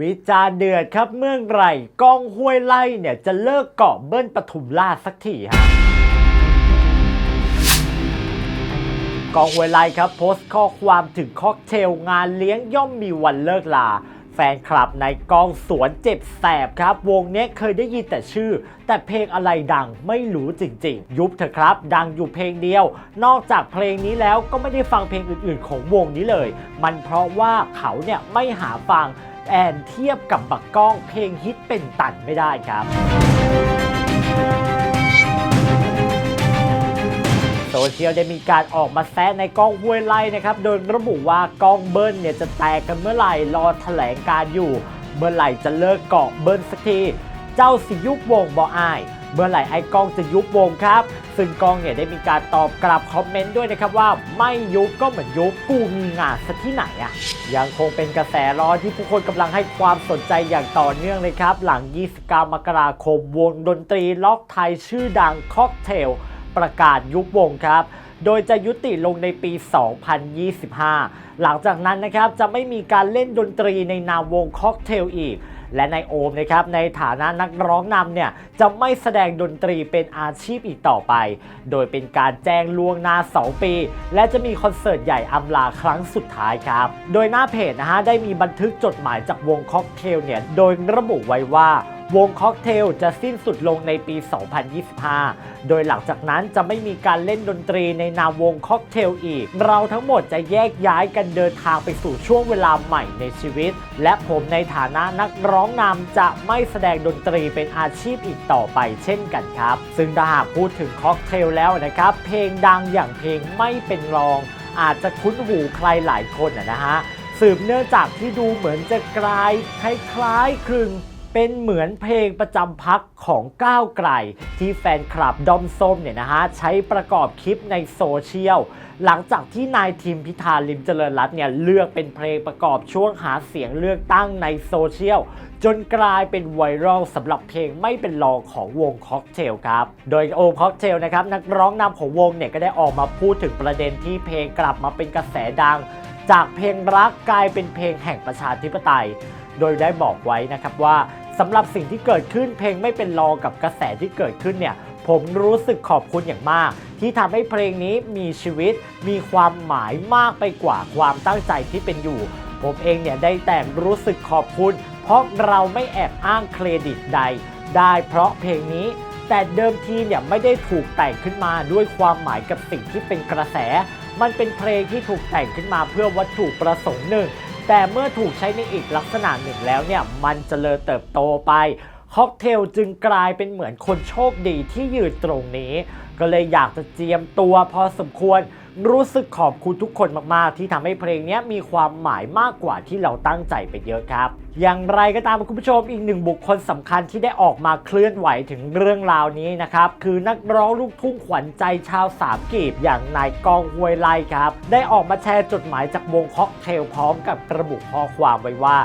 วิจารเดือดครับเมื่อไหร่กองห้วยไล่เนี่ย จะเลิกเกาะเบิ้ลปทุมราชสักทีฮะกองห้วยไล่ครับโพสต์ข้อความถึงค็อกเทลงานเลี้ยงย่อมมีวันเลิกลา แฟนคลับในกองสวนเจ็บแสบครับ วงนี้เคยได้ยินแต่ชื่อ แต่เพลงอะไรดังไม่รู้จริงๆ ยุบเถอะครับ ดังอยู่เพลงเดียว นอกจากเพลงนี้แล้วก็ไม่ได้ฟังเพลงอื่นๆ ของวงนี้เลย มันเพราะว่าเขาเนี่ยไม่หาฟัง แอนเทียบกับบักก้องเพลงฮิตเป็นตันไม่ได้ครับ โซเชียลได้มีการออกมาแซะในกล้องห้วยไล่นะครับ โดยระบุว่ากล้องเบิ้ลเนี่ยจะแตกกันเมื่อไหร่รอแถลงการอยู่ เมื่อไหร่จะเลิกเกาะเบิ้ลสักที เจ้าสิยุบวงบออาย เมื่อไหร่ไอ้กองจะยุบวงครับ ซึ่งกองเนี่ยได้มีการตอบกลับคอมเมนต์ด้วยนะครับว่าไม่ยุบก็เหมือนยุบกูมีงานสักที่ไหนอะยังคงเป็นกระแสร้อนที่ผู้คนกำลังให้ความสนใจอย่างต่อเนื่องเลยครับ หลัง 29 มกราคมวงดนตรีล็อกไทยชื่อดังค็อกเทลประกาศยุบวงครับ โดยจะยุติลงในปี 2025 หลังจากนั้นนะครับจะไม่มีการเล่นดนตรีในนามวงค็อกเทลอีก และในโอมนะครับในฐานะนักร้องนำเนี่ยจะไม่แสดงดนตรีเป็นอาชีพอีกต่อไป โดยเป็นการแจ้งล่วงหน้า 2 ปี และจะมีคอนเสิร์ตใหญ่อำลาครั้งสุดท้ายครับ โดยหน้าเพจนะฮะได้มีบันทึกจดหมายจากวงค็อกเทลเนี่ยโดยระบุไว้ว่า วงค็อกเทลจะสิ้นสุดลงในปี 2025 โดยหลังจากนั้นจะไม่มีการเล่นดนตรีในนามวงค็อกเทลอีก เราทั้งหมดจะแยกย้ายกันเดินทางไปสู่ช่วงเวลาใหม่ในชีวิต และผมในฐานะนักร้องนำจะไม่แสดงดนตรีเป็นอาชีพอีกต่อไปเช่นกันครับ ซึ่งถ้าหากพูดถึงค็อกเทลแล้วนะครับ เพลงดังอย่างเพลงไม่เป็นรอง อาจจะคุ้นหูใครหลายคนนะฮะสืบเนื่องจากที่ดูเหมือนจะกลายคล้ายคลึง เป็นเหมือนเพลงประจำพักของก้าวไกล ที่แฟนคลับดอมส้มเนี่ยนะฮะ ใช้ประกอบคลิปในโซเชียล หลังจากที่นายทีมพิธาลิมเจริญรัตน์เนี่ย เลือกเป็นเพลงประกอบช่วงหาเสียงเลือกตั้งในโซเชียล จนกลายเป็นไวรัลสำหรับเพลงไม่เป็นรองของวงค็อกเทลครับ โดยโอมค็อกเทลนะครับ นักร้องนำของวงเนี่ยก็ได้ออกมาพูดถึงประเด็นที่เพลงกลับมาเป็นกระแสดัง จากเพลงรักกลายเป็นเพลงแห่งประชาธิปไตย โดยได้บอกไว้นะครับว่าสำหรับสิ่งที่เกิดขึ้นเพลงไม่เป็นรองกับกระแสที่เกิดขึ้นเนี่ยผมรู้สึกขอบคุณอย่างมาก ที่ทำให้เพลงนี้มีชีวิต มีความหมายมากไปกว่าความตั้งใจที่เป็นอยู่ ผมเองเนี่ยได้แต่รู้สึกขอบคุณ เพราะเราไม่แอบอ้างเครดิตใด ได้เพราะเพลงนี้ แต่เดิมทีเนี่ยไม่ได้ถูกแต่งขึ้นมาด้วยความหมายกับสิ่งที่เป็นกระแส มันเป็นเพลงที่ถูกแต่งขึ้นมาเพื่อวัตถุประสงค์หนึ่ง แต่เมื่อถูกใช้ในอีกลักษณะหนึ่งแล้วเนี่ยมันจเจริญเติบโตไปค็อกเทลจึงกลายเป็นเหมือนคนโชคดีที่ยืนตรงนี้ ก็เลยอยากจะเจียมตัวพอสมควร รู้สึกขอบคุณทุกคนมากๆ ที่ทำให้เพลงนี้มีความหมายมากกว่าที่เราตั้งใจไปเยอะครับ อย่างไรก็ตามคุณผู้ชมอีกหนึ่งบุคคลสำคัญที่ได้ออกมาเคลื่อนไหวถึงเรื่องราวนี้นะครับคือนักร้องลูกทุ่งขวัญใจชาวสามกีบอย่างนายกองห้วยไล่ครับได้ออกมาแชร์จดหมายจากวงค็อกเทลพร้อมกับระบุข้อความไว้ว่า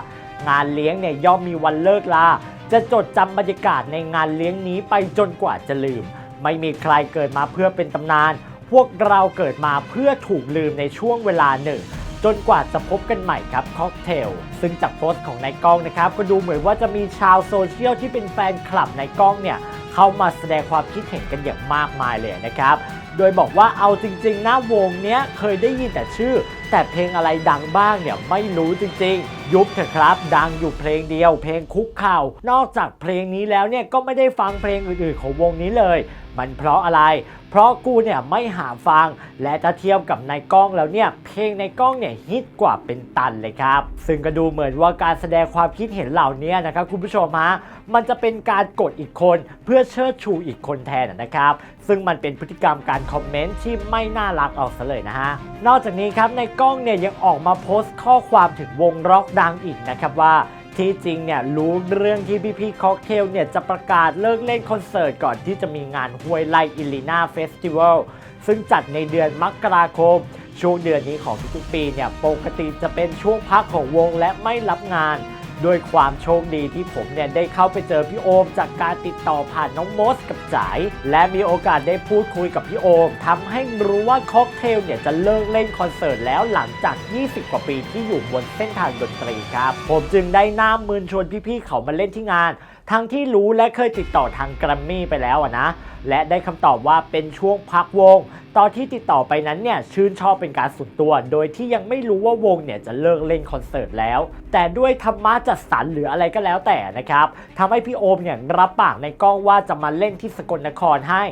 งานเลี้ยงเนี่ยย่อมมีวันเลิกลาจะจดจำบรรยากาศในงานเลี้ยงนี้ไปจนกว่าจะลืม ไม่มีใครเกิดมาเพื่อเป็นตำนาน พวกเราเกิดมาเพื่อถูกลืมในช่วงเวลาหนึ่ง จนกว่าจะพบกันใหม่ครับค็อกเทลซึ่งจากโพสต์ของนายก้องนะครับ ก็ดูเหมือนว่าจะมีชาวโซเชียลที่เป็นแฟนคลับนายก้องเนี่ยเข้ามาแสดงความคิดเห็นกันอย่างมากมายเลยนะครับ โดยบอกว่าเอาจริงๆนะวงเนี้ยเคยได้ยินแต่ชื่อ แต่เพลงอะไรดังบ้างเนี่ยไม่รู้จริงๆ ยุบเถอะครับ ดังอยู่เพลงเดียว เพลงคุกเข่านอกจากเพลงนี้แล้วเนี่ยก็ไม่ได้ฟังเพลงอื่นๆของวงนี้เลย มันเพราะอะไร เพราะกูเนี่ยไม่หาฟัง และถ้าเทียบกับนายกล้องแล้วเนี่ย เพลงในกล้องเนี่ยฮิตกว่าเป็นตันเลยครับ ซึ่งก็ดูเหมือนว่าการแสดงความคิดเห็นเหล่านี้นะครับคุณผู้ชมฮะมันจะเป็นการกดอีกคนเพื่อเชิดชูอีกคนแทนนะครับ ซึ่งมันเป็นพฤติกรรมการคอมเมนต์ที่ไม่น่ารักออกซะเลยนะฮะนอกจากนี้ครับในกล้องเนี่ยยังออกมาโพสต์ข้อความถึงวงร็อกดังอีกนะครับว่าที่จริงเนี่ยรู้เรื่องที่พี่พีค็อกเทลเนี่ยจะประกาศเลิกเล่นคอนเสิร์ตก่อนที่จะมีงานห้วยไล่อิลินาเฟสติวัลซึ่งจัดในเดือนมกราคม ช่วงเดือนนี้ของทุกๆปีเนี่ยปกติจะเป็นช่วงพักของวงและไม่รับงาน ด้วยความโชคดีที่ผมเนี่ยได้เข้าไปเจอพี่โอม จากการติดต่อผ่านน้องโมสกับจ๋ายและมีโอกาสได้พูดคุยกับพี่โอมทำให้รู้ว่าค็อกเทลเนี่ยจะเลิกเล่นคอนเสิร์ตแล้วหลังจาก 20 กว่าปีที่อยู่บนเส้นทางดนตรีครับ ผมจึงได้น้ามืนชวนพี่ๆเขามาเล่นที่งานทั้งที่รู้และเคยติดต่อทางแกรมมี่ไปแล้วอะนะ และได้คำตอบว่าเป็นช่วงพักวง ตอนที่ติดต่อไปนั้นเนี่ยชื่นชอบเป็นการส่วนตัว โดยที่ยังไม่รู้ว่าวงเนี่ยจะเลิกเล่นคอนเสิร์ตแล้ว แต่ด้วยธรรมะจัดสรรหรืออะไรก็แล้วแต่นะครับทำให้พี่โอมเนี่ยรับปากในกล้องว่าจะมาเล่นที่สกลนครให้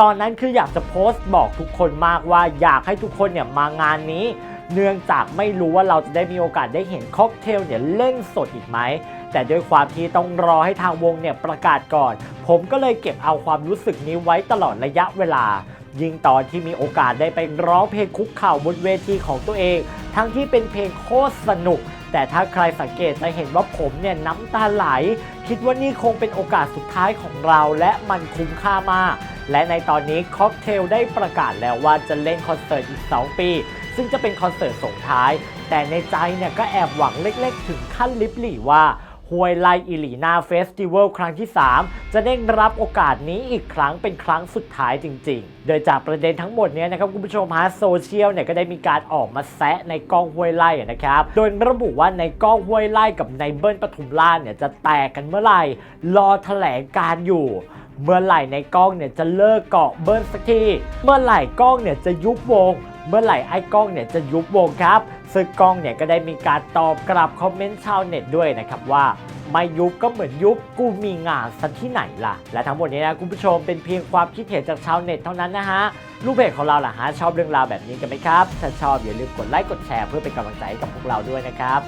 ตอนนั้นคืออยากจะโพสต์บอกทุกคนมากว่าอยากให้ทุกคนเนี่ยมางานนี้ เนื่องจากไม่รู้ว่าเราจะได้มีโอกาสได้เห็นค็อกเทลเนี่ยเล่นสดอีกไหม แต่ด้วยความที่ต้องรอให้ทางวงเนี่ยประกาศก่อน ผมก็เลยเก็บเอาความรู้สึกนี้ไว้ตลอดระยะเวลา ยิ่งตอนที่มีโอกาสได้ไปร้องเพลงคุกเข่าบนเวทีของตัวเอง ทั้งที่เป็นเพลงโคตรสนุก แต่ถ้าใครสังเกตจะเห็นว่าผมเนี่ยน้ำตาไหล คิดว่านี่คงเป็นโอกาสสุดท้ายของเราและมันคุ้มค่ามากและในตอนนี้ค็อกเทลได้ประกาศแล้วว่าจะเล่นคอนเสิร์ตอีก 2 ปี ซึ่งจะเป็นคอนเสิร์ตส่งท้าย แต่ในใจเนี่ยก็แอบหวังเล็กๆ ถึงขั้นลิบหลี่ว่า ฮวยไลอิลีนาเฟสติวัลครั้งที่ 3 จะได้รับโอกาสนี้อีกครั้งเป็นครั้งสุดท้ายจริง ๆ โดยจากประเด็นทั้งหมดนี้นะครับคุณผู้ชมฮะโซเชียลเนี่ยก็ได้มีการออกมาแซะในกล้องห้วยไล่นะครับ โดยระบุว่าในกล้องห้วยไล่กับในเบิ้ลปทุมราชเนี่ยจะแตกกันเมื่อไหร่ รอแถลงการอยู่เมื่อไหร่ในกล้องเนี่ยจะเลิกเกาะเบิ้ลสักที เมื่อไหร่กล้องเนี่ยจะยุบวง เมื่อไหร่ไอ้กล้องเนี่ยจะยุบวงครับซึ่งกล้องเนี่ยก็ได้มีการตอบกลับคอมเมนต์ชาวเน็ตด้วยนะครับว่าไม่ยุบก็เหมือนยุบกูมีงานสันที่ไหนล่ะ และทั้งหมดนี้นะคุณผู้ชมเป็นเพียงความคิดเห็นจากชาวเน็ตเท่านั้นนะฮะลูกเพจของเราล่ะฮะชอบเรื่องราวแบบนี้กันไหมครับ ถ้าชอบอย่าลืมกดไลค์กดแชร์เพื่อเป็นกำลังใจให้กับพวกเราด้วยนะครับ